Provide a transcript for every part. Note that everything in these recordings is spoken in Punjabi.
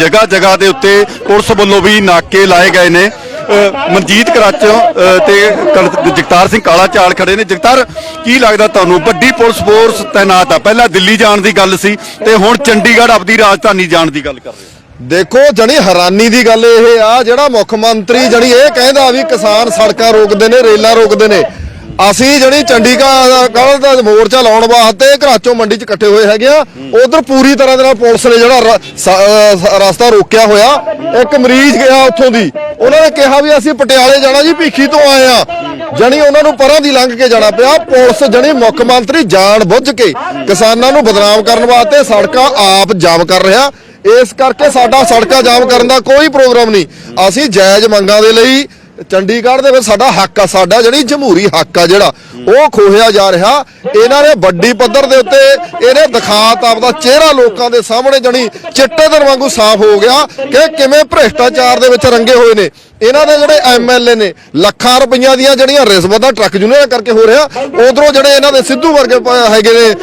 ਜਗ੍ਹਾ ਜਗ੍ਹਾ ਦੇ ਉੱਤੇ ਪੁਲਿਸ ਵੱਲੋਂ ਵੀ ਨਾਕੇ ਲਾਏ ਗਏ ਨੇ। ਅ, ਮਨਜੀਤ ਕਰਾਚੋਂ ਅ, ਤੇ ਕਲ- ਜਗਤਾਰ ਸਿੰਘ ਕਾਲਾ ਚਾਲ ਖੜੇ ਨੇ। ਜਗਤਾਰ ਕੀ ਲੱਗਦਾ ਤੁਹਾਨੂੰ? ਵੱਡੀ ਪੁਲਿਸ ਫੋਰਸ ਤਾਇਨਾਤ ਆ। ਪਹਿਲਾਂ ਦਿੱਲੀ ਜਾਣ ਦੀ ਗੱਲ ਸੀ ਤੇ ਹੁਣ ਚੰਡੀਗੜ੍ਹ ਆਪਦੀ ਰਾਜਧਾਨੀ ਜਾਣ ਦੀ ਗੱਲ ਕਰ ਰਹੇ ਹੋ। ਦੇਖੋ ਜਣੀ ਹੈਰਾਨੀ ਦੀ ਗੱਲ ਇਹ ਆ ਜਿਹੜਾ ਮੁੱਖ ਮੰਤਰੀ ਜਣੀ ਇਹ ਕਹਿੰਦਾ ਵੀ ਕਿਸਾਨ ਸੜਕਾਂ ਰੋਕਦੇ ਨੇ ਰੇਲਾਂ ਰੋਕਦੇ ਨੇ। ਅਸੀਂ ਜਣੀ ਚੰਡੀਗੜ੍ਹ ਕੱਲ ਦਾ ਮੋਰਚਾ ਲਾਉਣ ਵਾਸਤੇ ਘਰਾਚੋਂ ਮੰਡੀ 'ਚ ਇਕੱਠੇ ਹੋਏ ਹੈਗੇ ਆ, ਉਧਰ ਪੂਰੀ ਤਰ੍ਹਾਂ ਦੇ ਨਾਲ ਪੁਲਿਸ ਨੇ ਜਿਹੜਾ ਰਸਤਾ ਰੋਕਿਆ ਹੋਇਆ, ਇੱਕ ਮਰੀਜ਼ ਗਿਆ ਉੱਥੋਂ ਦੀ। ਉਹਨਾਂ ਨੇ ਕਿਹਾ ਵੀ ਅਸੀਂ ਪਟਿਆਲੇ ਜਾਣਾ ਜੀ, ਭੀਖੀ ਤੋਂ ਆਏ ਆ। ਜਣੀ ਉਹਨਾਂ ਨੂੰ ਪਰਾਂ ਦੀ ਲੰਘ ਕੇ ਜਾਣਾ ਪਿਆ, ਪੁਲਿਸ ਜਣੀ ਮੁੱਖ ਮੰਤਰੀ ਜਾਣ ਬੁੱਝ ਕੇ ਕਿਸਾਨਾਂ ਨੂੰ ਬਦਨਾਮ ਕਰਨ ਵਾਸਤੇ ਸੜਕਾਂ ਆਪ ਜਾਮ ਕਰ ਰਿਹਾ। ਇਸ ਕਰਕੇ ਸਾਡਾ ਸੜਕਾਂ ਜਾਮ ਕਰਨ ਦਾ ਕੋਈ ਪ੍ਰੋਗਰਾਮ ਨਹੀਂ। ਅਸੀਂ ਜਾਇਜ਼ ਮੰਗਾਂ ਦੇ ਲਈ ਚੰਡੀਗੜ੍ਹ ਦੇ ਵਿੱਚ ਸਾਡਾ ਹੱਕ ਆ, ਸਾਡਾ ਜਿਹੜੀ ਜਮਹੂਰੀ ਹੱਕ ਆ ਜਿਹੜਾ, ਉਹ ਖੋਹਿਆ ਜਾ ਰਿਹਾ। ਇਹਨਾਂ ਨੇ ਵੱਡੀ ਪੱਧਰ ਦੇ ਉੱਤੇ ਇਹਨੇ ਦਿਖਾਤ ਆਪਦਾ ਚਿਹਰਾ ਲੋਕਾਂ ਦੇ ਸਾਹਮਣੇ ਜਣੀ ਚਿੱਟੇ ਦਰ ਵਾਂਗੂ ਸਾਫ਼ ਹੋ ਗਿਆ ਕਿ ਕਿਵੇਂ ਭ੍ਰਿਸ਼ਟਾਚਾਰ ਦੇ ਵਿੱਚ ਰੰਗੇ ਹੋਏ ਨੇ। ਇਹਨਾਂ ਦੇ ਜਿਹੜੇ ਐਮਐਲਏ ਨੇ, ਲੱਖਾਂ ਰੁਪਈਆਂ ਦੀਆਂ ਜਿਹੜੀਆਂ ਰਿਸ਼ਵਤਾਂ ਟਰੱਕ ਯੂਨੀਅਨ ਕਰਕੇ ਹੋ ਰਿਹਾ, ਉਧਰੋਂ ਜਿਹੜੇ ਇਹਨਾਂ ਦੇ ਸਿੱਧੂ ਵਰਗੇ ਹੈਗੇ ਨੇ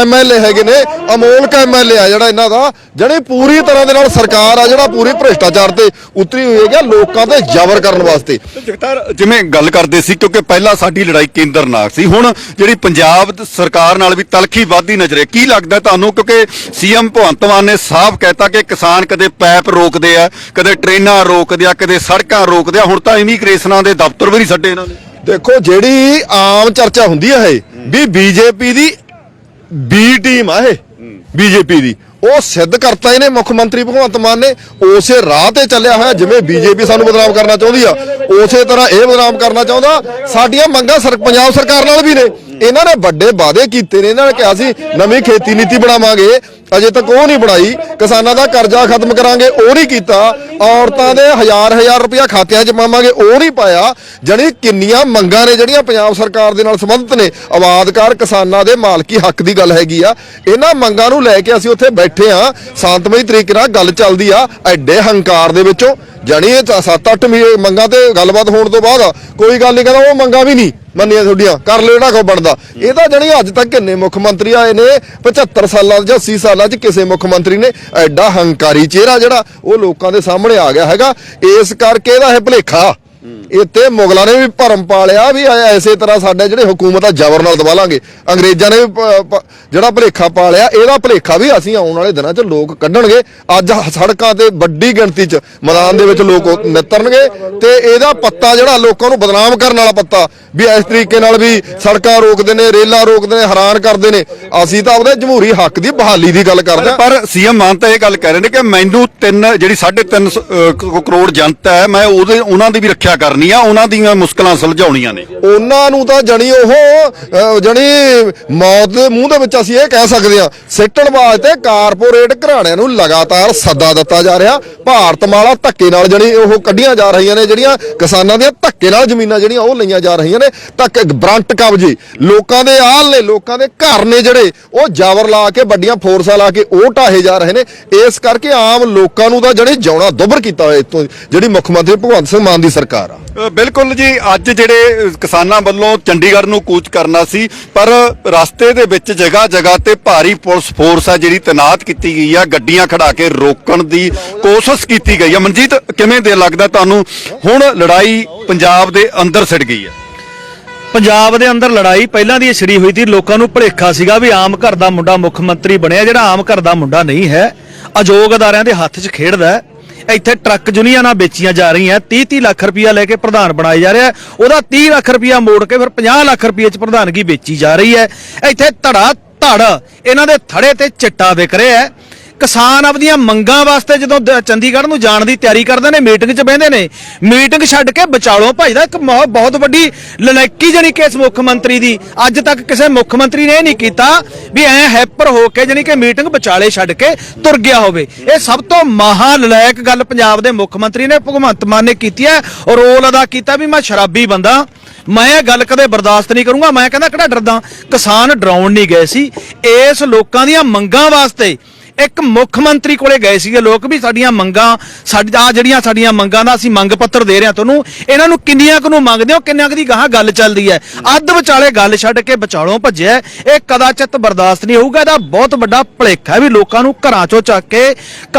ਐਮਐਲਏ ਹੈਗੇ ਨੇ, ਅਮੋਲਕ ਐਮਐਲਏ ਆ ਜਿਹੜਾ ਇਹਨਾਂ ਦਾ, ਜਿਹੜੀ ਪੂਰੀ ਤਰ੍ਹਾਂ ਦੇ ਨਾਲ ਸਰਕਾਰ ਆ, ਜਿਹੜਾ ਪੂਰੀ ਭ੍ਰਿਸ਼ਟਾਚਾਰ ਤੇ ਉਤਰੀ ਹੋਈ ਹੈਗੀ ਲੋਕਾਂ ਤੇ ਜ਼ਬਰ ਕਰਨ ਵਾਸਤੇ। ਜਗਤਾਰ, ਜਿਵੇਂ ਗੱਲ ਕਰਦੇ ਸੀ, ਕਿਉਂਕਿ ਪਹਿਲਾਂ ਸਾਡੀ ਲੜਾਈ ਕੇਂਦਰ ਨਾਲ ਸੀ, ਹੁਣ ਜਿਹੜੀ ਪੰਜਾਬ ਸਰਕਾਰ ਨਾਲ ਵੀ ਤਲਖੀ ਵਾਧੀ ਨਜ਼ਰ ਹੈ, ਕੀ ਲੱਗਦਾ ਤੁਹਾਨੂੰ? ਕਿਉਂਕਿ ਸੀਐਮ ਭਗਵੰਤ ਮਾਨ ਨੇ ਸਾਫ਼ ਕਹਿਤਾ ਕਿ ਕਿਸਾਨ ਕਦੇ ਪੈਪ ਰੋਕਦੇ ਆ, ਕਦੇ ਟ੍ਰੇਨਾਂ ਰੋਕਦੇ ਆ, ਕਦੇ ਸੜਕਾਂ ਰੋਕਦੇ ਆ ਹੁਣ ਤਾਂ ਇਮੀਗ੍ਰੇਸ਼ਨਾਂ ਦੇ ਦਫ਼ਤਰ ਵੀ ਨਹੀਂ ਛੱਡੇ ਇਹਨਾਂ ਨੇ। ਦੇਖੋ ਜਿਹੜੀ ਆਮ ਚਰਚਾ ਹੁੰਦੀ ਹੈ ਇਹ ਵੀ ਬੀਜੇਪੀ ਦੀ ਬੀ ਟੀਮ ਆ ਇਹ ਬੀਜੇਪੀ ਦੀ। ਉਹ ਸਿੱਧ ਕਰਤਾ ਇਹਨੇ ਮੁੱਖ ਮੰਤਰੀ ਭਗਵੰਤ ਮਾਨ ਨੇ ਉਸੇ ਰਾਹ ਤੇ ਚੱਲਿਆ ਹੋਇਆ ਜਿਵੇਂ ਬੀਜੇਪੀ ਸਾਨੂੰ ਬਦਨਾਮ ਕਰਨਾ ਚਾਹੁੰਦੀ ਆ ਉਸੇ ਤਰ੍ਹਾਂ ਇਹ ਬਦਨਾਮ ਕਰਨਾ ਚਾਹੁੰਦਾ। ਸਾਡੀਆਂ ਮੰਗਾਂ ਸਰ ਪੰਜਾਬ ਸਰਕਾਰ ਨਾਲ ਵੀ ਨੇ। ਇਹਨਾਂ ਨੇ ਵੱਡੇ ਵਾਅਦੇ ਕੀਤੇ ਨੇ। ਇਹਨਾਂ ਨੇ ਕਿਹਾ ਸੀ, ਨਵੀਂ ਖੇਤੀ ਨੀਤੀ ਬਣਾਵਾਂਗੇ, ਅਜੇ ਤੱਕ ਉਹ ਨਹੀਂ ਬਣਾਈ। ਕਿਸਾਨਾਂ ਦਾ ਕਰਜ਼ਾ ਖਤਮ ਕਰਾਂਗੇ, ਉਹ ਨਹੀਂ ਕੀਤਾ। ਔਰਤਾਂ ਦੇ ਹਜ਼ਾਰ ਹਜ਼ਾਰ ਰੁਪਇਆ ਖਾਤਿਆਂ 'ਚ ਪਾਵਾਂਗੇ, ਉਹ ਨਹੀਂ ਪਾਇਆ। ਜਣੀ ਕਿੰਨੀਆਂ ਮੰਗਾਂ ਨੇ ਜਿਹੜੀਆਂ ਪੰਜਾਬ ਸਰਕਾਰ ਦੇ ਨਾਲ ਸੰਬੰਧਿਤ ਨੇ। ਆਬਾਦਕਾਰ ਕਿਸਾਨਾਂ ਦੇ ਮਾਲਕੀ ਹੱਕ ਦੀ ਗੱਲ ਹੈਗੀ ਆ। ਇਹਨਾਂ ਮੰਗਾਂ ਨੂੰ ਲੈ ਕੇ ਅਸੀਂ ਉੱਥੇ ਬੈਠੇ ਆ ਸ਼ਾਂਤਮਈ ਤਰੀਕੇ ਨਾਲ ਗੱਲ ਚੱਲਦੀ ਆ, ਐਡੇ ਹੰਕਾਰ ਦੇ ਵਿੱਚੋਂ। ਜਣੀ ਇਹ 7-8 ਮੰਗਾਂ ਤੇ ਗੱਲਬਾਤ ਹੋਣ ਤੋਂ ਬਾਅਦ ਕੋਈ ਗੱਲ ਨਹੀਂ, ਕਹਿੰਦਾ ਉਹ ਮੰਗਾਂ ਵੀ ਨਹੀਂ। ਮੰਨੀਆਂ ਤੁਹਾਡੀਆਂ, ਕਰ ਲਿਓ ਜਿਹੜਾ ਕੋ ਬਣਦਾ। ਇਹ ਤਾਂ ਜਣੀ ਅੱਜ ਤੱਕ ਕਿੰਨੇ ਮੁੱਖ ਮੰਤਰੀ ਆਏ ਨੇ 75 ਸਾਲਾਂ ਜਾਂ 80 ਸਾਲਾਂ 'ਚ ਕਿਸੇ ਮੁੱਖ ਮੰਤਰੀ ਨੇ ਐਡਾ ਹੰਕਾਰੀ ਚਿਹਰਾ ਜਿਹੜਾ ਉਹ ਲੋਕਾਂ ਦੇ ਸਾਹਮਣੇ ਆ ਗਿਆ ਹੈਗਾ। ਇਸ ਕਰਕੇ ਇਹਦਾ ਇਹ ਭਲੇਖਾ। ਇੱਥੇ ਮੁਗਲਾਂ ਨੇ ਵੀ ਭਰਮ ਪਾਲਿਆ ਵੀ ਐ- ਐਸੇ ਤਰ੍ਹਾਂ ਸਾਡੇ ਜਿਹੜੇ ਹਕੂਮਤ ਆ, ਜ਼ਬਰ ਨਾਲ ਦਬਾ ਲਾਂਗੇ। ਅੰਗਰੇਜ਼ਾਂ ਨੇ ਵੀ ਜਿਹੜਾ ਭਲੇਖਾ ਪਾਲਿਆ ਇਹਦਾ ਭਲੇਖਾ ਵੀ ਅਸੀਂ ਆਉਣ ਵਾਲੇ ਦਿਨਾਂ 'ਚ ਲੋਕ ਕੱਢਣਗੇ। ਅੱਜ ਸੜਕਾਂ ਤੇ ਵੱਡੀ ਗਿਣਤੀ 'ਚ ਮੈਦਾਨ ਦੇ ਵਿੱਚ ਲੋਕ ਉਹ ਤੇ ਇਹਦਾ ਪੱਤਾ ਜਿਹੜਾ ਲੋਕਾਂ ਨੂੰ ਬਦਨਾਮ ਕਰਨ ਵਾਲਾ ਪੱਤਾ, ਵੀ ਇਸ ਤਰੀਕੇ ਨਾਲ ਵੀ ਸੜਕਾਂ ਰੋਕਦੇ ਨੇ, ਰੇਲਾਂ ਰੋਕਦੇ ਨੇ, ਹੈਰਾਨ ਕਰਦੇ ਨੇ। ਅਸੀਂ ਤਾਂ ਉਹਦੇ ਜਮਹੂਰੀ ਹੱਕ ਦੀ ਬਹਾਲੀ ਦੀ ਗੱਲ ਕਰਦੇ ਹਾਂ। ਪਰ ਸੀਐਮ ਮਾਨ ਤਾਂ ਇਹ ਗੱਲ ਕਹਿ ਰਹੇ ਨੇ ਕਿ ਮੈਨੂੰ ਤਿੰਨ, ਜਿਹੜੀ 3.5 ਕਰੋੜ ਜਨਤਾ ਹੈ, ਮੈਂ ਉਹਦੇ, ਉਹਨਾਂ ਦੀ ਵੀ ਰੱਖਿਆ ਕਰ ਆ ਉਹਨਾਂ ਦੀਆਂ ਮੁਸ਼ਕਲਾਂ ਸੁਲਝਾਉਣੀਆਂ ਨੇ। ਉਹਨਾਂ ਨੂੰ ਤਾਂ ਜਣੀ ਉਹ ਅਹ, ਜਣੀ ਮੌਤ ਦੇ ਮੂੰਹ ਦੇ ਵਿੱਚ ਅਸੀਂ ਇਹ ਕਹਿ ਸਕਦੇ ਹਾਂ ਸਿੱਟਣ ਵਾਸਤੇ ਕਾਰਪੋਰੇਟ ਘਰਾਣਿਆਂ ਨੂੰ ਲਗਾਤਾਰ ਸੱਦਾ ਦਿੱਤਾ ਜਾ ਰਿਹਾ। ਭਾਰਤ ਮਾਲਾ ਧੱਕੇ ਨਾਲ ਜਣੀ ਉਹ ਕੱਢੀਆਂ ਜਾ ਰਹੀਆਂ ਨੇ ਜਿਹੜੀਆਂ ਕਿਸਾਨਾਂ ਦੀਆਂ ਧੱਕੇ ਨਾਲ ਜ਼ਮੀਨਾਂ ਜਿਹੜੀਆਂ ਉਹ ਲਈਆਂ ਜਾ ਰਹੀਆਂ ਨੇ। ਧੱਕੇ ਬ੍ਰੰਟ ਕਬਜ਼ੇ। ਲੋਕਾਂ ਦੇ ਆਲ ਨੇ ਲੋਕਾਂ ਦੇ ਘਰ ਨੇ ਜਿਹੜੇ ਉਹ ਜਾਵਰ ਲਾ ਕੇ ਵੱਡੀਆਂ ਫੋਰਸਾਂ ਲਾ ਕੇ ਉਹ ਢਾਹੇ ਜਾ ਰਹੇ ਨੇ। ਇਸ ਕਰਕੇ ਆਮ ਲੋਕਾਂ ਨੂੰ ਤਾਂ ਜਿਹੜੀ ਜਿਉਣਾ ਦੁੱਭਰ ਕੀਤਾ ਹੋਇਆ ਇਤੋਂ ਜਿਹੜੀ ਮੁੱਖ ਮੰਤਰੀ ਭਗਵੰਤ ਸਿੰਘ ਮਾਨ ਦੀ ਸਰਕਾਰ ਆ। ਬਿਲਕੁਲ ਜੀ, ਅੱਜ ਜਿਹੜੇ ਕਿਸਾਨਾਂ ਵੱਲੋਂ ਚੰਡੀਗੜ੍ਹ ਨੂੰ ਕੂਚ ਕਰਨਾ ਸੀ, ਪਰ ਰਸਤੇ ਦੇ ਵਿੱਚ ਜਗ੍ਹਾ ਜਗ੍ਹਾ ਤੇ ਭਾਰੀ ਪੁਲਿਸ ਫੋਰਸ ਆ ਜਿਹੜੀ ਤੈਨਾਤ ਕੀਤੀ ਗਈ ਆ, ਗੱਡੀਆਂ ਖੜਾ ਕੇ ਰੋਕਣ ਦੀ ਕੋਸ਼ਿਸ਼ ਕੀਤੀ ਗਈ ਆ। ਮਨਜੀਤ, ਕਿਵੇਂ ਦੇ ਲੱਗਦਾ ਤੁਹਾਨੂੰ? ਹੁਣ ਲੜਾਈ ਪੰਜਾਬ ਦੇ ਅੰਦਰ ਸਿੜ ਗਈ ਆ ਪੰਜਾਬ ਦੇ ਅੰਦਰ ਲੜਾਈ ਪਹਿਲਾਂ ਦੀ ਛੜੀ ਹੋਈ ਸੀ, ਲੋਕਾਂ ਨੂੰ ਭਲੇਖਾ ਸੀਗਾ ਵੀ ਆਮ ਘਰ ਦਾ ਮੁੰਡਾ ਮੁੱਖ ਮੰਤਰੀ ਬਣਿਆ, ਜਿਹੜਾ ਆਮ ਘਰ ਦਾ ਮੁੰਡਾ ਨਹੀਂ ਹੈ ਅਯੋਗ ਅਦਾਰਿਆਂ ਦੇ ਹੱਥ 'ਚ ਖੇਡਦਾ ਹੈ। ਇੱਥੇ ਟਰੱਕ ਯੂਨੀਅਨਾਂ ਵੇਚੀਆਂ ਜਾ ਰਹੀਆਂ 30 30 ਲੱਖ ਰੁਪਇਆ ਲੈ ਕੇ ਪ੍ਰਧਾਨ ਬਣਾਇਆ ਜਾ ਰਿਹਾ ਉਹਦਾ 30 ਲੱਖ ਰੁਪਇਆ ਮੋੜ ਕੇ ਫਿਰ 50 ਲੱਖ ਰੁਪਏ 'ਚ ਪ੍ਰਧਾਨਗੀ ਵੇਚੀ ਜਾ ਰਹੀ ਹੈ। ਇੱਥੇ ਧੜਾ ਧੜ ਇਹਨਾਂ ਦੇ ਥੜੇ ਤੇ ਚਿੱਟਾ ਵਿਕ ਰਿਹਾ ਹੈ। ਕਿਸਾਨ ਆਪਦੀਆਂ ਮੰਗਾਂ ਵਾਸਤੇ ਜਦੋਂ ਦ- ਚੰਡੀਗੜ੍ਹ ਨੂੰ ਜਾਣ ਦੀ ਤਿਆਰੀ ਕਰਦੇ ਨੇ, ਮੀਟਿੰਗ 'ਚ ਬਹਿੰਦੇ ਨੇ, ਮੀਟਿੰਗ ਛੱਡ ਕੇ ਵਿਚਾਲੋਂ ਭਜਦਾ ਇੱਕ ਮੌ- ਬਹੁਤ ਵੱਡੀ ਲਲੈਕੀ ਜਾਣੀ ਕਿ ਇਸ ਮੁੱਖ ਮੰਤਰੀ ਦੀ, ਅੱਜ ਤੱਕ ਕਿਸੇ ਮੁੱਖ ਮੰਤਰੀ ਨੇ ਇਹ ਨਹੀਂ ਕੀਤਾ ਵੀ ਐ ਹੈਪਰ ਹੋ ਕੇ ਜਾਣੀ ਕਿ ਮੀਟਿੰਗ ਵਿਚਾਲੇ ਛੱਡ ਕੇ ਤੁਰ ਗਿਆ ਹੋਵੇ। ਇਹ ਸਭ ਤੋਂ ਮਹਾ ਲਲੈਕ ਗੱਲ ਪੰਜਾਬ ਦੇ ਮੁੱਖ ਮੰਤਰੀ ਨੇ, ਭਗਵੰਤ ਮਾਨ ਨੇ ਕੀਤੀ ਹੈ ਰੋਲ ਅਦਾ ਕੀਤਾ ਵੀ ਮੈਂ ਸ਼ਰਾਬੀ ਬੰਦਾ, ਮੈਂ ਇਹ ਗੱਲ ਕਦੇ ਬਰਦਾਸ਼ਤ ਨਹੀਂ ਕਰੂੰਗਾ, ਮੈਂ ਕਹਿੰਦਾ ਕਿਹੜਾ ਡਰਦਾ, ਕਿਸਾਨ ਡਰਾਉਣ ਨਹੀਂ ਗਏ ਸੀ, ਇਸ ਲੋਕਾਂ ਦੀਆਂ ਮੰਗਾਂ ਵਾਸਤੇ ਇੱਕ ਮੁੱਖ ਮੰਤਰੀ ਕੋਲੇ ਗਏ ਸੀਗੇ ਲੋਕ ਵੀ ਸਾਡੀਆਂ ਮੰਗਾਂ ਸਾਡੀਆਂ ਜਿਹੜੀਆਂ ਸਾਡੀਆਂ ਮੰਗਾਂ ਦਾ ਅਸੀਂ ਮੰਗ ਪੱਤਰ ਦੇ ਰਹੇ ਹਾਂ ਤੁਹਾਨੂੰ ਇਹਨਾਂ ਨੂੰ ਕਿੰਨੀਆਂ ਕੁ ਨੂੰ ਮੰਗਦੇ ਹੋ ਕਿੰਨਿਆਂ ਕੁ ਦੀ ਗਾਹਾਂ ਗੱਲ ਚੱਲਦੀ ਹੈ? ਅੱਧ ਵਿਚਾਲੇ ਗੱਲ ਛੱਡ ਕੇ ਵਿਚਾਲੋਂ ਭੱਜਿਆ ਇਹ ਕਦਾਚਿਤ ਬਰਦਾਸ਼ਤ ਨਹੀਂ ਹੋਊਗਾ ਇਹਦਾ ਬਹੁਤ ਵੱਡਾ ਭਲੇਖਾ ਹੈ ਵੀ ਲੋਕਾਂ ਨੂੰ ਘਰਾਂ ਚੋਂ ਚੱਕ ਕੇ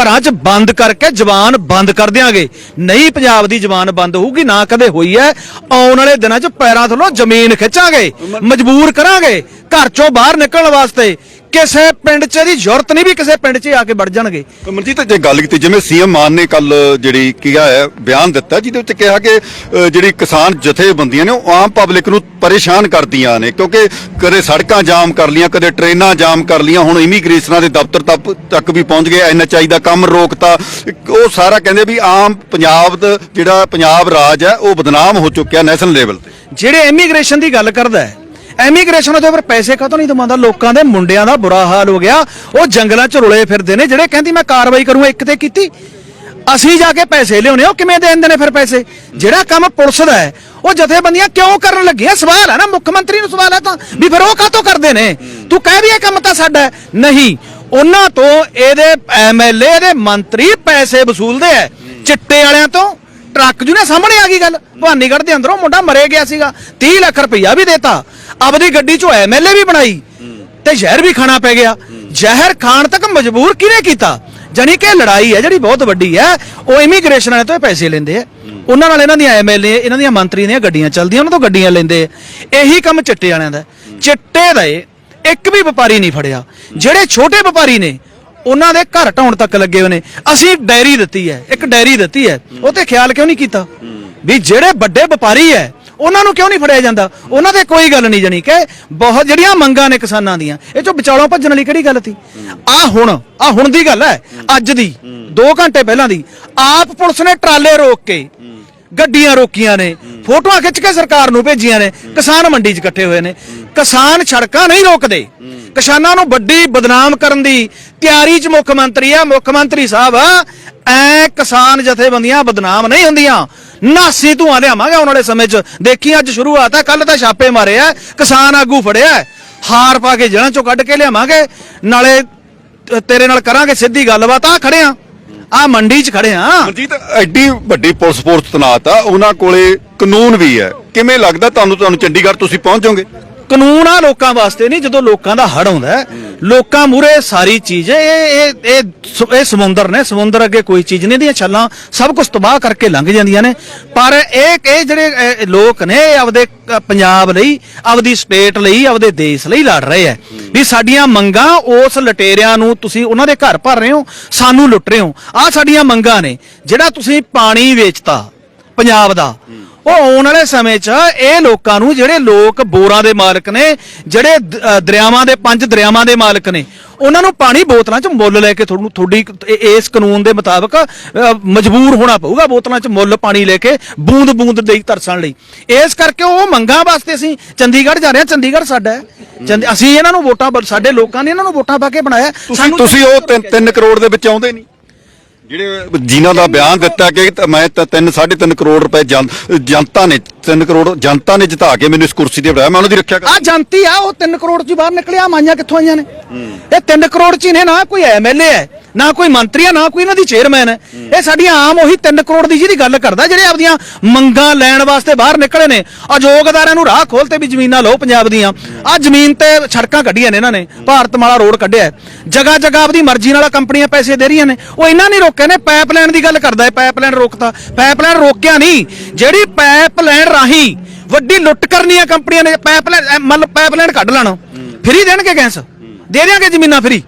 ਘਰਾਂ 'ਚ ਬੰਦ ਕਰਕੇ ਜ਼ਬਾਨ ਬੰਦ ਕਰ ਦਿਆਂਗੇ। ਨਹੀਂ ਪੰਜਾਬ ਦੀ ਜ਼ਬਾਨ ਬੰਦ ਹੋਊਗੀ ਨਾ ਕਦੇ ਹੋਈ ਹੈ। ਆਉਣ ਵਾਲੇ ਦਿਨਾਂ 'ਚ ਪੈਰਾਂ ਥੱਲੋਂ ਜ਼ਮੀਨ ਖਿੱਚਾਂਗੇ ਮਜਬੂਰ ਕਰਾਂਗੇ ਘਰ ਚੋਂ ਬਾਹਰ ਨਿਕਲਣ ਵਾਸਤੇ। ਕਿਸੇ ਪਿੰਡ 'ਚ ਇਹਦੀ ਜ਼ਰੂਰਤ ਨਹੀਂ ਵੀ ਕਿਸੇ ਪਿੰਡ 'ਚ ਹੀ ਆ ਕੇ ਵੜ ਜਾਣਗੇ। ਮਨਜੀਤ ਜੇ ਗੱਲ ਕੀਤੀ ਜਿਵੇਂ ਸੀਐਮ ਮਾਨ ਨੇ ਕੱਲ ਜਿਹੜੀ ਕਿਹਾ ਹੈ ਬਿਆਨ ਦਿੱਤਾ ਜਿਹਦੇ ਵਿੱਚ ਕਿਹਾ ਕਿ ਅ, ਜਿਹੜੀ ਕਿਸਾਨ ਜਥੇਬੰਦੀਆਂ ਨੇ ਉਹ ਆਮ ਪਬਲਿਕ ਨੂੰ ਪਰੇਸ਼ਾਨ ਕਰਦੀਆਂ ਨੇ ਕਿਉਂਕਿ ਕਦੇ ਸੜਕਾਂ ਜਾਮ ਕਰ ਲੀਆਂ ਕਦੇ ਟ੍ਰੇਨਾਂ ਜਾਮ ਕਰ ਲੀਆਂ ਹੁਣ ਇਮੀਗ੍ਰੇਸ਼ਨਾਂ ਦੇ ਦਫ਼ਤਰ ਤੱਕ ਤੱਕ ਵੀ ਪਹੁੰਚ ਗਏ ਐਨਐਚਆਈ ਦਾ ਕੰਮ ਰੋਕਤਾ। ਉਹ ਸਾਰਾ ਕਹਿੰਦੇ ਵੀ ਆਮ ਪੰਜਾਬ ਦਾ ਜਿਹੜਾ ਪੰਜਾਬ ਰਾਜ ਹੈ ਉਹ ਬਦਨਾਮ ਹੋ ਚੁੱਕਿਆ ਨੈਸ਼ਨਲ ਲੈਵਲ ਤੇ। ਜਿਹੜੇ ਇਮੀਗ੍ਰੇਸ਼ਨ ਦੀ ਗੱਲ ਕਰਦਾ ਹੈ ਐਮੀਗ੍ਰੇਸ਼ਨ ਉਹਦੇ ਪਰ ਪੈਸੇ ਕਾਹਤੋਂ ਨਹੀਂ ਦਵਾਉਂਦਾ? ਲੋਕਾਂ ਦੇ ਮੁੰਡਿਆਂ ਦਾ ਬੁਰਾ ਹਾਲ ਹੋ ਗਿਆ। ਉਹ ਜੰਗਲਾਂ 'ਚ ਰੁਲੇ ਫਿਰਦੇ ਨੇ, ਜਿਹੜੇ ਕਹਿੰਦੀ ਮੈਂ ਕਾਰਵਾਈ ਕਰੂੰ, ਇੱਕ ਤੇ ਕੀਤੀ। ਅਸੀਂ ਜਾ ਕੇ ਪੈਸੇ ਲਿਆਉਣੇ ਉਹ ਕਿਵੇਂ ਦੇ ਦਿੰਦੇ ਨੇ ਫਿਰ ਪੈਸੇ? ਜਿਹੜਾ ਕੰਮ ਪੁਲਿਸ ਦਾ ਹੈ, ਉਹ ਜਥੇਬੰਦੀਆਂ ਕਿਉਂ ਕਰਨ ਲੱਗੀਆਂ? ਸਵਾਲ ਹੈ ਨਾ, ਮੁੱਖ ਮੰਤਰੀ ਨੂੰ ਸਵਾਲ ਹੈ ਤਾਂ, ਵੀ ਫਿਰ ਉਹ ਕਾਹਤੋਂ ਕਰਦੇ ਨੇ? ਤੂੰ ਕਹਿ ਵੀ ਇਹ ਕੰਮ ਤਾਂ ਸਾਡਾ ਨਹੀਂ, ਉਹਨਾਂ ਤੋਂ ਇਹਦੇ ਐਮਐਲਏ ਦੇ ਮੰਤਰੀ ਪੈਸੇ ਵਸੂਲਦੇ ਐ ਚਿੱਟੇ ਵਾਲਿਆਂ ਤੋਂ। ਟਰੱਕ ਜੂ ਸਾਹਮਣੇ ਆ ਗਈ ਗੱਲ। ਭਵਾਨੀਗੜ੍ਹ ਦੇ ਅੰਦਰੋਂ ਮੁੰਡਾ ਮਰੇ ਗਿਆ ਸੀਗਾ। 30 ਲੱਖ ਰੁਪਈਆ ਵੀ ਦੇਤਾ। ਆਪਦੀ ਗੱਡੀ ਚੋਂ ਐਮਐਲਏ ਵੀ ਬਣਾਈ ਤੇ ਜ਼ਹਿਰ ਵੀ ਖਾਣਾ ਪੈ ਗਿਆ। ਜ਼ਹਿਰ ਖਾਣ ਤੱਕ ਮਜਬੂਰ ਕਿਹਨੇ ਕੀਤਾ? ਜਾਨੀ ਕਿ ਲੜਾਈ ਹੈ ਜਿਹੜੀ ਬਹੁਤ ਵੱਡੀ ਹੈ, ਉਹ ਇਮੀਗ੍ਰੇਸ਼ਨ ਵਾਲੇ ਤੋਂ ਪੈਸੇ ਲੈਂਦੇ ਆ। ਉਹਨਾਂ ਨਾਲ ਇਹਨਾਂ ਦੀਆਂ ਐਮਐਲਏ ਇਹਨਾਂ ਦੀਆਂ ਮੰਤਰੀ ਦੀਆਂ ਗੱਡੀਆਂ ਚੱਲਦੀਆਂ, ਉਹਨਾਂ ਤੋਂ ਗੱਡੀਆਂ ਲੈਂਦੇ ਆ। ਇਹੀ ਕੰਮ ਚਿੱਟੇ ਵਾਲਿਆਂ ਦਾ ਚਿੱਟੇ ਦਾ ਇੱਕ ਵੀ ਵਪਾਰੀ ਨਹੀਂ ਫੜਿਆ। ਜਿਹੜੇ ਛੋਟੇ ਵਪਾਰੀ ਨੇ, ਉਹਨਾਂ ਦੇ ਘਰ ਢਾਉਣ ਤੱਕ ਲੱਗੇ ਹੋਏ ਨੇ। ਅਸੀਂ ਡਾਇਰੀ ਦਿੱਤੀ ਹੈ, ਇੱਕ ਡਾਇਰੀ ਦਿੱਤੀ ਹੈ। ਉਹ ਤੇ ਖਿਆਲ ਕਿਉਂ ਨਹੀਂ ਕੀਤਾ? ਵੀ ਜਿਹੜੇ ਵੱਡੇ ਵਪਾਰੀ ਹੈ ਉਹਨਾਂ ਨੂੰ ਕਿਉਂ ਨਹੀਂ ਫੜਿਆ ਜਾਂਦਾ? ਉਹਨਾਂ ਤੇ ਕੋਈ ਗੱਲ ਨਹੀਂ ਜਣੀ ਕਿ ਬਹੁਤ ਜਿਹੜੀਆਂ ਮੰਗਾਂ ਨੇ ਕਿਸਾਨਾਂ ਦੀਆਂ, ਇਹ ਚੋਂ ਵਿਚਾਲੋਂ ਭੱਜਣ ਵਾਲੀ ਕਿਹੜੀ ਗੱਲ ਸੀ? ਆ ਹੁਣ ਆ ਹੁਣ ਦੀ ਗੱਲ ਹੈ, ਅੱਜ ਦੀ 2 ਘੰਟੇ ਪਹਿਲਾਂ ਦੀ, ਆਪ ਪੁਲਿਸ ਨੇ ਟਰਾਲੇ ਰੋਕ ਕੇ ਗੱਡੀਆਂ ਰੋਕੀਆਂ ਨੇ, ਫੋਟੋਆਂ ਖਿੱਚ ਕੇ ਸਰਕਾਰ ਨੂੰ ਭੇਜੀਆਂ ਨੇ, ਕਿਸਾਨ ਮੰਡੀ 'ਚ ਇਕੱਠੇ ਹੋਏ ਨੇ। ਕਿਸਾਨ ਸੜਕਾਂ ਨਹੀਂ ਰੋਕਦੇ। ਕਿਸਾਨਾਂ ਨੂੰ ਵੱਡੀ ਬਦਨਾਮ ਕਰਨ ਦੀ ਤਿਆਰੀ 'ਚ ਮੁੱਖ ਮੰਤਰੀ ਆ। ਮੁੱਖ ਮੰਤਰੀ ਸਾਹਿਬ, ਐ ਕਿਸਾਨ ਜਥੇਬੰਦੀਆਂ ਬਦਨਾਮ ਨਹੀਂ ਹੁੰਦੀਆਂ। ਨਾਸੀ ਧੂਆਂ ਲਿਆਵਾਂਗੇ ਆਉਣ ਵਾਲੇ ਸਮੇਂ 'ਚ। ਦੇਖੀ ਅੱਜ ਸ਼ੁਰੂਆਤ ਹੈ ਕੱਲ ਤਾਂ ਛਾਪੇ ਮਾਰੇ ਆ। ਕਿਸਾਨ ਆਗੂ ਫੜਿਆ ਹਾਰ ਪਾ ਕੇ ਜੜਾਂ 'ਚੋਂ ਕੱਢ ਕੇ ਲਿਆਵਾਂਗੇ। ਨਾਲੇ ਤੇਰੇ ਨਾਲ ਕਰਾਂਗੇ ਸਿੱਧੀ ਗੱਲਬਾਤ। ਆ ਖੜੇ ਆ। ਆ ਮੰਡੀ 'ਚ ਖੜੇ ਆ। ਮਨਜੀਤ, ਐਡੀ ਵੱਡੀ ਪੁਲਿਸ ਫੋਰਸ ਤਨਾਤ ਆ। ਉਹਨਾਂ ਕੋਲੇ ਕਾਨੂੰਨ ਵੀ ਹੈ। ਕਿਵੇਂ ਲੱਗਦਾ ਤੁਹਾਨੂੰ? ਤੁਹਾਨੂੰ ਚੰਡੀਗੜ੍ਹ ਤੁਸੀਂ ਪਹੁੰਚ ਜਾਓਗੇ? ਕਾਨੂੰਨ ਆ ਲੋਕਾਂ ਵਾਸਤੇ ਨਹੀਂ, ਜਦੋਂ ਲੋਕਾਂ ਦਾ ਹੜ ਆਉਂਦਾ ਲੋਕਾਂ ਮੂਰੇ ਸਾਰੀ ਚੀਜ਼ ਇਹ ਇਹ ਇਹ ਇਹ ਸਮੁੰਦਰ ਨੇ, ਸਮੁੰਦਰ ਅੱਗੇ ਕੋਈ ਚੀਜ਼ ਨਹੀਂ ਦੀਆਂ ਛੱਲਾਂ ਸਭ ਕੁਝ ਤਬਾਹ ਕਰਕੇ ਲੰਘ ਜਾਂਦੀਆਂ ਨੇ। ਪਰ ਇਹ ਇਹ ਜਿਹੜੇ ਲੋਕ ਨੇ, ਇਹ ਆਪਦੇ ਪੰਜਾਬ ਲਈ, ਆਪਦੀ ਸਟੇਟ ਲਈ, ਆਪਦੇ ਦੇਸ਼ ਲਈ ਲੜ ਰਹੇ ਹੈ। ਵੀ ਸਾਡੀਆਂ ਮੰਗਾਂ ਉਸ ਲਟੇਰਿਆਂ ਨੂੰ ਤੁਸੀਂ ਉਹਨਾਂ ਦੇ ਘਰ ਭਰ ਰਹੇ ਹੋ, ਸਾਨੂੰ ਲੁੱਟ ਰਹੇ ਹੋ। ਆ ਸਾਡੀਆਂ ਮੰਗਾਂ ਨੇ, ਜਿਹੜਾ ਤੁਸੀਂ ਪਾਣੀ ਵੇਚਤਾ, ਪੰਜਾਬ ਦਾ ਉਹ ਆਉਣ ਵਾਲੇ ਸਮੇਂ 'ਚ ਇਹ ਲੋਕਾਂ ਨੂੰ ਜਿਹੜੇ ਲੋਕ ਬੋਰਾਂ ਦੇ ਮਾਲਕ ਨੇ ਜਿਹੜੇ ਦ- ਅ, ਦਰਿਆਵਾਂ ਦੇ ਪੰਜ ਦਰਿਆਵਾਂ ਦੇ ਮਾਲਕ ਨੇ ਉਹਨਾਂ ਨੂੰ ਪਾਣੀ ਬੋਤਲਾਂ 'ਚ ਮੁੱਲ ਲੈ ਕੇ ਤੁਹਾਨੂੰ ਤੁਹਾਡੀ ਇਸ ਕਾਨੂੰਨ ਦੇ ਮੁਤਾਬਕ ਅ, ਮਜਬੂਰ ਹੋਣਾ ਪਊਗਾ ਬੋਤਲਾਂ 'ਚ ਮੁੱਲ ਪਾਣੀ ਲੈ ਕੇ ਬੂੰਦ ਬੂੰਦ ਦੇ ਤਰਸਣ ਲਈ। ਇਸ ਕਰਕੇ ਉਹ ਮੰਗਾਂ ਵਾਸਤੇ ਅਸੀਂ ਚੰਡੀਗੜ੍ਹ ਜਾ ਰਹੇ ਹਾਂ। ਚੰਡੀਗੜ੍ਹ ਸਾਡਾ ਹੈ। ਚੰਡੀ- ਅਸੀਂ ਇਹਨਾਂ ਨੂੰ ਵੋਟਾਂ ਸਾਡੇ ਲੋਕਾਂ ਨੇ ਇਹਨਾਂ ਨੂੰ ਵੋਟਾਂ ਪਾ ਕੇ ਬਣਾਇਆ। ਤੁਸੀਂ ਤੁਸੀਂ ਉਹ 3 ਕਰੋੜ ਦੇ ਵਿੱਚ ਆਉਂਦੇ ਨਹੀਂ। ਜਿਹੜੇ ਜਿਨ੍ਹਾਂ ਦਾ ਬਿਆਨ ਦਿੱਤਾ ਕਿ ਮੈਂ ਤਾਂ 3 3.5 ਕਰੋੜ ਰੁਪਏ ਜਨ- ਜਨਤਾ ਨੇ 3 ਕਰੋੜ ਜਨਤਾ ਨੇ ਜਿਤਾ ਕੇ ਮੈਨੂੰ ਇਸ ਕੁਰਸੀ ਤੇ ਬਿਠਾਇਆ। ਮੈਂ ਉਹਨਾਂ ਦੀ ਰੱਖਿਆ ਕਰ ਆ ਜਨਤੀ ਆ, ਉਹ 3 ਕਰੋੜ ਚ ਬਾਹਰ ਨਿਕਲਿਆ, ਮਾਈਆਂ ਕਿੱਥੋਂ ਆਈਆਂ ਨੇ? ਇਹ 3 ਕਰੋੜ ਚ ਨੇ, ਨਾ ਕੋਈ ਐਮਐਲਏ ਹੈ, ਨਾ ਕੋਈ ਮੰਤਰੀ ਹੈ, ਨਾ ਕੋਈ ਇਹਨਾਂ ਦੀ ਚੇਅਰਮੈਨ ਹੈ। ਇਹ ਸਾਡੀਆਂ ਆਮ ਉਹੀ 3 ਕਰੋੜ ਦੀ ਜਿਹਦੀ ਗੱਲ ਕਰਦਾ, ਜਿਹੜੇ ਆਪਦੀਆਂ ਮੰਗਾਂ ਲੈਣ ਵਾਸਤੇ ਬਾਹਰ ਨਿਕਲੇ ਨੇ। ਅਯੋਗਦਾਰਾਂ ਨੂੰ ਰਾਹ ਖੋਲਤੇ ਵੀ ਜ਼ਮੀਨਾਂ ਲਓ ਪੰਜਾਬ ਦੀਆਂ। ਆ ਜ਼ਮੀਨ ਤੇ ਸੜਕਾਂ ਕੱਢੀਆਂ ਨੇ ਇਹਨਾਂ ਨੇ ਭਾਰਤਮਾਲਾ ਰੋਡ ਕੱਢਿਆ ਜਗਾ ਜਗਾ ਆਪਦੀ ਮਰਜ਼ੀ ਨਾਲ ਕੰਪਨੀਆਂ ਪੈਸੇ ਦੇ ਰਹੀਆਂ ਨੇ। ਉਹ ਇਹਨਾਂ ਨੇ ਰੋਕਿਆ ਨੇ, ਪਾਈਪਲਾਈਨ ਦੀ ਗੱਲ ਕਰਦਾ ਹੈ, ਪਾਈਪਲਾਈਨ ਰੋਕਤਾ। ਪਾਈਪਲਾਈਨ ਰੋਕਿਆ ਨਹੀਂ। ਜਿਹੜੀ ਪਾਈਪਲਾਈਨ ਰਾਹੀਂ ਵੱਡੀ ਲੁੱਟ ਕਰਨੀ ਆ ਕੰਪਨੀਆਂ ਨੇ ਪਾਈਪਲਾਈਨ ਮਤਲਬ ਪਾਈਪਲਾਈਨ ਕੱਢ ਲੈਣਾ। ਫਰੀ ਦੇਣਗੇ ਗੈਸ? ਦੇ ਦੇਣਗੇ ਜ਼ਮੀਨਾਂ ਫਰੀ।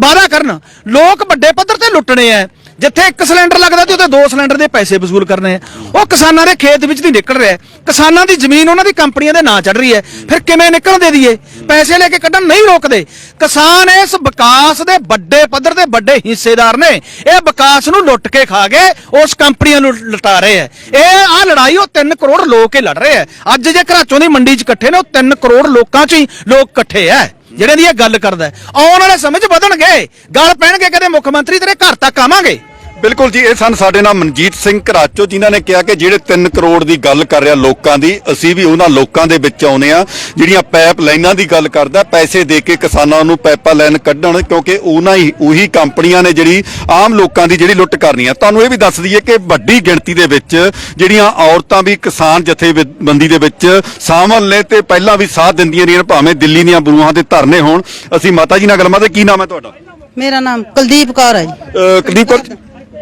ਵਾਅਦਾ ਕਰਨ। ਲੋਕ ਵੱਡੇ ਪੱਧਰ ਤੇ ਲੁੱਟਣੇ ਆ ਜਿੱਥੇ ਇੱਕ ਸਿਲੰਡਰ ਲੱਗਦਾ ਤੇ ਉੱਥੇ ਦੋ ਸਿਲੰਡਰ ਦੇ ਪੈਸੇ ਵਸੂਲ ਕਰਨੇ ਆ। ਉਹ ਕਿਸਾਨਾਂ ਦੇ ਖੇਤ ਵਿੱਚ ਨਹੀਂ ਨਿਕਲ ਰਿਹਾ। ਕਿਸਾਨਾਂ ਦੀ ਜ਼ਮੀਨ ਉਹਨਾਂ ਦੀ ਕੰਪਨੀਆਂ ਦੇ ਨਾਂ ਚੜ ਰਹੀ ਹੈ। ਫਿਰ ਕਿਵੇਂ ਨਿਕਲਣ ਦੇ ਦਈਏ? ਪੈਸੇ ਲੈ ਕੇ ਕੱਢਣ ਨਹੀਂ ਰੋਕਦੇ। ਕਿਸਾਨ ਇਸ ਵਿਕਾਸ ਦੇ ਵੱਡੇ ਪੱਧਰ ਦੇ ਵੱਡੇ ਹਿੱਸੇਦਾਰ ਨੇ। ਇਹ ਵਿਕਾਸ ਨੂੰ ਲੁੱਟ ਕੇ ਖਾ ਗਏ ਉਸ ਕੰਪਨੀਆਂ ਨੂੰ ਲੁਟਾ ਰਹੇ ਆ ਇਹ ਆ ਲੜਾਈ ਉਹ 3 ਕਰੋੜ ਲੋਕ ਹੀ ਲੜ ਰਹੇ ਆ ਅੱਜ ਜੇ ਘਰਾਚੋਂ ਦੀ ਮੰਡੀ 'ਚ ਇਕੱਠੇ ਨੇ, ਉਹ 3 ਕਰੋੜ ਲੋਕਾਂ 'ਚ ਹੀ ਲੋਕ ਇਕੱਠੇ ਆ ਜਿਹੜੇ ਦੀ ਇਹ ਗੱਲ ਕਰਦਾ ਆਉਣ ਵਾਲੇ ਸਮੇਂ 'ਚ ਵਧਣਗੇ। ਗੱਲ ਪੈਣਗੇ, ਕਦੇ ਮੁੱਖ ਮੰਤਰੀ ਤੇਰੇ ਘਰ ਤੱਕ ਆਵਾਂਗੇ। ਬਿਲਕੁਲ ਜੀ ਇਹ ਸਨ ਸਾਡੇ ਨਾਲ ਮਨਜੀਤ ਸਿੰਘ ਘਰਾਚੋ ਜਿਨ੍ਹਾਂ ਨੇ ਕਿਹਾ ਕਿ ਜਿਹੜੇ 3 ਕਰੋੜ ਦੀ ਗੱਲ ਕਰ ਰਿਹਾ ਲੋਕਾਂ ਦੀ ਅਸੀਂ ਵੀ ਉਹਨਾਂ ਲੋਕਾਂ ਦੇ ਵਿੱਚ ਆਉਨੇ ਆ ਜਿਹੜੀਆਂ ਪਾਈਪ ਲਾਈਨਾਂ ਦੀ ਗੱਲ ਕਰਦਾ ਪੈਸੇ ਦੇ ਕੇ ਕਿਸਾਨਾਂ ਨੂੰ ਪਾਈਪਾਂ ਲਾਈਨ ਕੱਢਣ ਕਿਉਂਕਿ ਉਹਨਾਂ ਹੀ ਉਹੀ ਕੰਪਨੀਆਂ ਨੇ ਜਿਹੜੀ ਆਮ ਲੋਕਾਂ ਦੀ ਜਿਹੜੀ ਲੁੱਟ ਕਰਨੀ ਆ ਤੁਹਾਨੂੰ ਇਹ ਵੀ ਦੱਸ ਦਈਏ ਕਿ ਵੱਡੀ ਗਿਣਤੀ ਦੇ ਵਿੱਚ ਜਿਹੜੀਆਂ ਔਰਤਾਂ ਵੀ ਕਿਸਾਨ ਜਥੇਬੰਦੀ ਦੇ ਵਿੱਚ ਸ਼ਾਮਲ ਨੇ ਤੇ ਪਹਿਲਾਂ ਵੀ ਸਾਥ ਦਿੰਦੀਆਂ ਰਹੀਆਂ ਭਾਵੇਂ ਦਿੱਲੀ ਦੀਆਂ ਬਰੂਹਾਂ ਦੇ ਧਰਨੇ ਹੋਣ। ਅਸੀਂ ਮਾਤਾ ਜੀ ਨਾਲ ਗੱਲਬਾਤ ਕੀ ਨਾਮ ਹੈ ਤੁਹਾਡਾ? ਮੇਰਾ ਨਾਮ ਕੁਲਦੀਪ ਕੌਰ ਹੈ ਜੀ। ਅਹ ਕੁਲਦੀਪ ਕੌਰ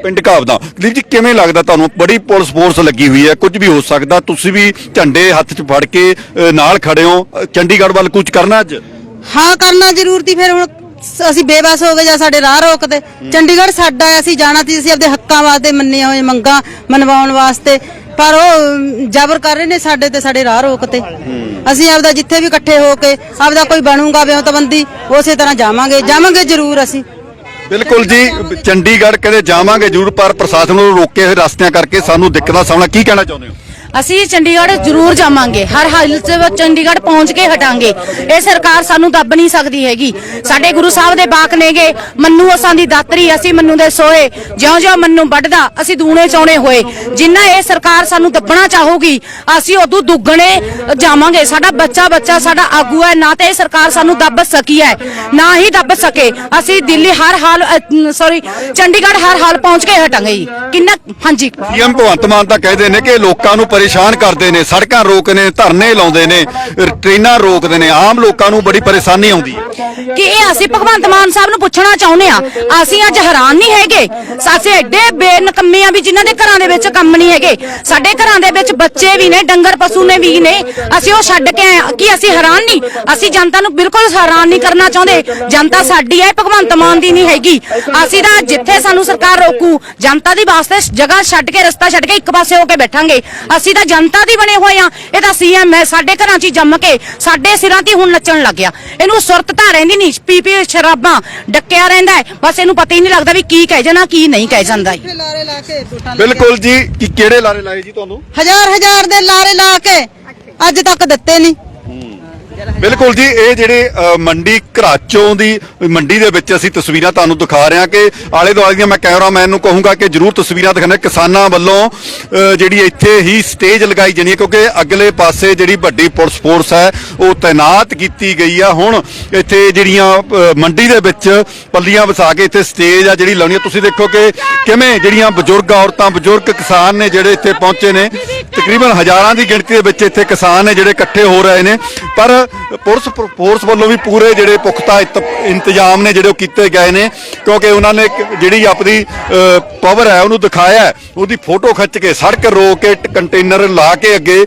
ਪਿੰਡ ਘਾਵਦਾ। ਕੁਲਦੀਪ ਜੀ ਕਿਵੇਂ ਲੱਗਦਾ ਤੁਹਾਨੂੰ? ਬੜੀ ਪੁਲਿਸ ਫੋਰਸ ਲੱਗੀ ਹੋਈ ਹੈ ਕੁਝ ਵੀ ਹੋ ਸਕਦਾ। ਤੁਸੀਂ ਵੀ ਝੰਡੇ ਹੱਥ 'ਚ ਫੜ ਕੇ ਨਾਲ ਖੜੇ ਹੋ। ਚੰਡੀਗੜ੍ਹ ਵੱਲ ਕੁਝ ਕਰਨਾ ਅੱਜ? ਹਾਂ ਕਰਨਾ ਜ਼ਰੂਰ ਤੀ। ਫਿਰ ਹੁਣ ਸ- ਅਸੀਂ ਬੇਬਸ ਹੋ ਗਏ ਜਾਂ ਸਾਡੇ ਰਾਹ ਰੋਕਦੇ। ਚੰਡੀਗੜ੍ਹ ਸਾਡਾ ਹੈ, ਅਸੀਂ ਜਾਣਾ ਸੀ ਅਸੀਂ ਆਪਦੇ ਹੱਕਾਂ ਵਾਸਤੇ ਮੰਨੀਆਂ ਹੋਏ ਮੰਗਾਂ ਮਨਵਾਉਣ ਵਾਸਤੇ। ਪਰ ਉਹ ਅਮ, ਜ਼ਬਰ ਕਰ ਰਹੇ ਨੇ ਸਾਡੇ ਤੇ ਸਾਡੇ ਰਾਹ ਰੋਕਤੇ। ਅਸੀਂ ਆਪਦਾ ਜਿੱਥੇ ਵੀ ਇਕੱਠੇ ਹੋ ਕੇ ਆਪਦਾ ਕੋਈ ਬਣੂਗਾ ਵਿਉਂਤਬੰਦੀ ਉਸੇ ਤਰ੍ਹਾਂ ਜਾਵਾਂਗੇ। ਜਾਵਾਂਗੇ ਜ਼ਰੂਰ ਅਸੀਂ। ਬਿਲਕੁਲ ਜੀ, ਚੰਡੀਗੜ੍ਹ ਕਦੇ ਜਾਵਾਂਗੇ, ਜ਼ਰੂਰ, ਪਰ ਪ੍ਰਸ਼ਾਸਨ ਨੂੰ ਰੋਕੇ ਹੋਏ ਰਸਤਿਆਂ ਕਰਕੇ ਸਾਨੂੰ ਦਿੱਕਤਾਂ ਦਾ ਸਾਹਮਣਾ, ਕੀ ਕਹਿਣਾ ਚਾਹੁੰਦੇ ਹੋ? ਅਸੀਂ ਚੰਡੀਗੜ੍ਹ ਜ਼ਰੂਰ ਜਾਵਾਂਗੇ। ਹਰ ਹਾਲਤ 'ਚ ਚੰਡੀਗੜ੍ਹ ਪਹੁੰਚ ਕੇ ਹਟਾਂਗੇ। ਇਹ ਸਰਕਾਰ ਸਾਨੂੰ ਦੱਬ ਨਹੀਂ ਸਕਦੀ ਹੈਗੀ। ਸਾਡੇ ਗੁਰੂ ਸਾਹਿਬ ਦੇ ਬਾਕ ਨੇਗੇ, ਮੰਨੂ ਅਸਾਂ ਦੀ ਦਾਤਰੀ, ਅਸੀਂ ਮੰਨੂ ਦੇ ਸੋਏ ਜਿਉਂ-ਜਿਉਂ ਮੰਨੂ ਵੱਢਦਾ, ਅਸੀਂ ਦੂਣੇ ਚੌਣੇ ਹੋਏ। ਜਿੰਨਾ ਇਹ ਸਰਕਾਰ ਸਾਨੂੰ ਦੱਬਣਾ ਚਾਹੂਗੀ, ਅਸੀਂ ਉਦੋਂ ਦੁੱਗਣੇ ਜਾਵਾਂਗੇ। ਸਾਡਾ ਬੱਚਾ ਬੱਚਾ ਸਾਡਾ ਆਗੂ ਹੈ, ਨਾ ਤੇ ਇਹ ਸਰਕਾਰ ਸਾਨੂੰ ਦੱਬ ਸਕੀ ਹੈ, ਨਾ ਹੀ ਦੱਬ ਸਕੇ। ਅਸੀਂ ਦਿੱਲੀ ਹਰ ਹਾਲ ਸੌਰੀ ਚੰਡੀਗੜ੍ਹ ਹਰ ਹਾਲ ਪਹੁੰਚ ਕੇ ਹਟਾਂਗੇ ਜੀ। ਕਿੰਨਾ, ਹਾਂਜੀ। ਸੀਐਮ ਭਗਵੰਤ ਮਾਨ ਤਾਂ ਕਹਿੰਦੇ ਨੇ ਕਿ ਲੋਕਾਂ ਨੂੰ ਪਰੇਸ਼ਾਨ ਕਰਦੇ ਨੇ, ਸੜਕਾਂ ਰੋਕਦੇ ਨੇ, ਧਰਨੇ ਲਾਉਂਦੇ ਨੇ ਟ੍ਰੇਨਾਂ ਰੋਕਦੇ ਨੇ, ਆਮ ਲੋਕਾਂ ਨੂੰ ਬੜੀ ਪਰੇਸ਼ਾਨੀ ਆਉਂਦੀ ਹੈ। ਕਿ ਇਹ ਅਸੀਂ ਭਗਵੰਤ ਮਾਨ ਸਾਹਿਬ ਨੂੰ ਪੁੱਛਣਾ ਚਾਹੁੰਦੇ ਆ ਅਸੀਂ ਅੱਜ ਹੈਰਾਨ ਨਹੀਂ ਹੈਗੇ? ਸਾਸੇ ਐਡੇ ਬੇਨਕੰਮੇ ਆ ਵੀ ਜਿਨ੍ਹਾਂ ਦੇ ਘਰਾਂ ਦੇ ਵਿੱਚ ਕੰਮ ਨਹੀਂ ਹੈਗੇ, ਸਾਡੇ ਘਰਾਂ ਦੇ ਵਿੱਚ ਬੱਚੇ ਵੀ ਨੇ, ਡੰਗਰ ਪਸ਼ੂ ਨੇ ਵੀ ਨੇ, ਅਸੀਂ ਉਹ ਛੱਡ ਕੇ ਆਏ ਹਾਂ। ਅਸੀਂ ਹੈਰਾਨ ਨਹੀਂ? ਅਸੀਂ ਜਨਤਾ ਨੂੰ ਬਿਲਕੁਲ ਹੈਰਾਨ ਨਹੀਂ ਕਰਨਾ ਚਾਹੁੰਦੇ। ਜਨਤਾ ਸਾਡੀ ਹੈ, ਭਗਵੰਤ ਮਾਨ ਦੀ ਨਹੀਂ ਹੈਗੀ। ਅਸੀਂ ਤਾਂ ਜਿੱਥੇ ਸਾਨੂੰ ਸਰਕਾਰ ਰੋਕੂ, ਜਨਤਾ ਦੀ ਵਾਸਤੇ ਜਗ੍ਹਾ ਛੱਡ ਕੇ, ਰਸਤਾ ਛੱਡ ਕੇ ਇੱਕ ਪਾਸੇ ਹੋ ਕੇ ਬੈਠਾਂਗੇ। ਅਸੀਂ ਤਾਂ ਜਨਤਾ ਦੀ ਬਣੇ ਹੋਏ ਆ। ਇਹ ਤਾਂ ਸੀਐਮ ਹੈ ਸਾਡੇ ਘਰਾਂ 'ਚ ਜੰਮ ਕੇ ਸਾਡੇ ਸਿਰਾਂ 'ਤੇ ਹੁਣ ਨੱਚਣ ਲੱਗ ਗਿਆ। ਇਹਨੂੰ ਸੁਰਤ ਤਾਂ ਰਹਿੰਦੀ ਨਹੀਂ ਪੀ ਪੀ ਸ਼ਰਾਬਾਂ ਡੱਕਿਆ ਰਹਿੰਦਾ ਹੈ। ਬਸ ਇਹਨੂੰ ਪਤਾ ਹੀ ਨਹੀਂ ਲੱਗਦਾ ਵੀ ਕੀ ਕਹਿ ਜਾਣਾ ਕੀ ਨਹੀਂ ਕਹਿ ਜਾਂਦਾ ਹੈ ਲਾਰੇ ਲਾ ਕੇ ਬਿਲਕੁਲ ਜੀ ਕਿ ਕਿਹੜੇ ਲਾਰੇ ਲਾਏ ਜੀ ਤੁਹਾਨੂੰ? ਹਜ਼ਾਰ ਹਜ਼ਾਰ ਦੇ ਲਾਰੇ ਲਾ ਕੇ ਅੱਜ ਤੱਕ ਦਿੱਤੇ ਨਹੀਂ। ਬਿਲਕੁਲ ਜੀ, ਇਹ ਜਿਹੜੇ ਮੰਡੀ ਘਰਾਚੋਂ ਦੀ ਮੰਡੀ ਦੇ ਵਿੱਚ ਅਸੀਂ ਤਸਵੀਰਾਂ ਤੁਹਾਨੂੰ ਦਿਖਾ ਰਹੇ ਹਾਂ ਕਿ ਆਲੇ ਦੁਆਲੇ ਦੀਆਂ ਮੈਂ ਕੈਮਰਾਮੈਨ ਨੂੰ ਕਹੂੰਗਾ ਕਿ ਜਰੂਰ ਤਸਵੀਰਾਂ ਦਿਖਾਣਾ ਕਿਸਾਨਾਂ ਵੱਲੋਂ ਜਿਹੜੀ ਇੱਥੇ ਹੀ ਸਟੇਜ ਲਗਾਈ ਜਾਣੀ ਹੈ, ਕਿਉਂਕਿ ਅਗਲੇ ਪਾਸੇ ਜਿਹੜੀ ਵੱਡੀ ਪੁਲਿਸ ਫੋਰਸ ਹੈ, ਉਹ ਤਾਇਨਾਤ ਕੀਤੀ ਗਈ ਆ। ਹੁਣ ਇੱਥੇ ਜਿਹੜੀਆਂ ਮੰਡੀ ਦੇ ਵਿੱਚ ਪੱਲੀਆਂ ਵਸਾ ਕੇ ਇੱਥੇ ਸਟੇਜ ਆ ਜਿਹੜੀ ਲਾਉਣੀ ਆ। ਤੁਸੀਂ ਦੇਖੋ ਕਿ ਕਿਵੇਂ ਜਿਹੜੀਆਂ ਬਜ਼ੁਰਗ ਔਰਤਾਂ, ਬਜ਼ੁਰਗ ਕਿਸਾਨ ਨੇ ਜਿਹੜੇ ਇੱਥੇ ਪਹੁੰਚੇ ਨੇ। ਤਕਰੀਬਨ ਹਜ਼ਾਰਾਂ ਦੀ ਗਿਣਤੀ ਦੇ ਵਿੱਚ ਇੱਥੇ ਕਿਸਾਨ ਨੇ ਜਿਹੜੇ ਇਕੱਠੇ ਹੋ ਰਹੇ ਨੇ। ਪਰ ਪੁਲਿਸ ਫੋਰਸ ਵੱਲੋਂ ਵੀ ਪੂਰੇ ਜਿਹੜੇ ਪੁਖਤਾ ਇਤ- ਇੰਤਜ਼ਾਮ ਨੇ ਜਿਹੜੇ ਉਹ ਕੀਤੇ ਗਏ ਨੇ, ਕਿਉਂਕਿ ਉਹਨਾਂ ਨੇ ਇੱਕ ਜਿਹੜੀ ਆਪਣੀ ਪਾਵਰ ਹੈ, ਉਹਨੂੰ ਦਿਖਾਇਆ ਉਹਦੀ ਫੋਟੋ ਖਿੱਚ ਕੇ ਸੜਕ ਰੋਕ ਕੇ ਕੰਟੇਨਰ ਲਾ ਕੇ ਅੱਗੇ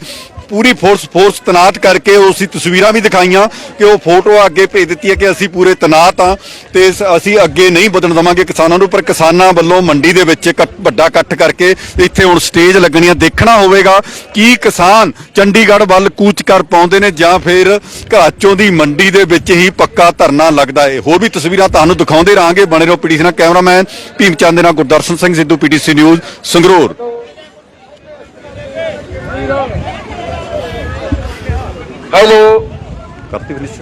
ਪੂਰੀ ਫੋਰਸ ਫੋਰਸ ਤਨਾਤ ਕਰਕੇ ਉਸੀ ਤਸਵੀਰਾਂ ਵੀ ਦਿਖਾਈਆਂ ਕਿ ਉਹ ਫੋਟੋ ਅੱਗੇ ਭੇਜ ਦਿੱਤੀ ਹੈ ਕਿ ਅਸੀਂ ਪੂਰੇ ਤਨਾਤ ਆ ਤੇ ਅਸੀਂ ਅੱਗੇ ਨਹੀਂ ਵਧਣ ਦਵਾਂਗੇ ਕਿਸਾਨਾਂ ਨੂੰ, ਪਰ ਕਿਸਾਨਾਂ ਵੱਲੋਂ ਮੰਡੀ ਦੇ ਵਿੱਚ ਇੱਕ ਵੱਡਾ ਇਕੱਠ ਕਰਕੇ ਇੱਥੇ ਹੁਣ ਸਟੇਜ ਲੱਗਣੀ ਆ ਦੇਖਣਾ ਹੋਵੇਗਾ ਕੀ ਕਿਸਾਨ ਚੰਡੀਗੜ੍ਹ ਵੱਲ ਕੂਚ ਕਰ ਪਾਉਂਦੇ ਨੇ ਜਾਂ ਫਿਰ ਘਾਚੋਂ ਦੀ ਮੰਡੀ ਦੇ ਵਿੱਚ ਹੀ ਪੱਕਾ ਧਰਨਾ ਲੱਗਦਾ ਹੈ ਹੋਰ ਵੀ ਤਸਵੀਰਾਂ ਤੁਹਾਨੂੰ ਦਿਖਾਉਂਦੇ ਰਹਾਂਗੇ। ਬਣੇ ਰਹੋ ਪੀਟੀਸੀ ਨਾਲ ਕੈਮਰਾਮੈਨ ਭੀਮ ਚੰਦ ਦੇ ਨਾਲ Gurdarshan Singh, Sidhu PTC news Sangrur. Hello ਕਰਤੀ ਫਿਨਿਸ਼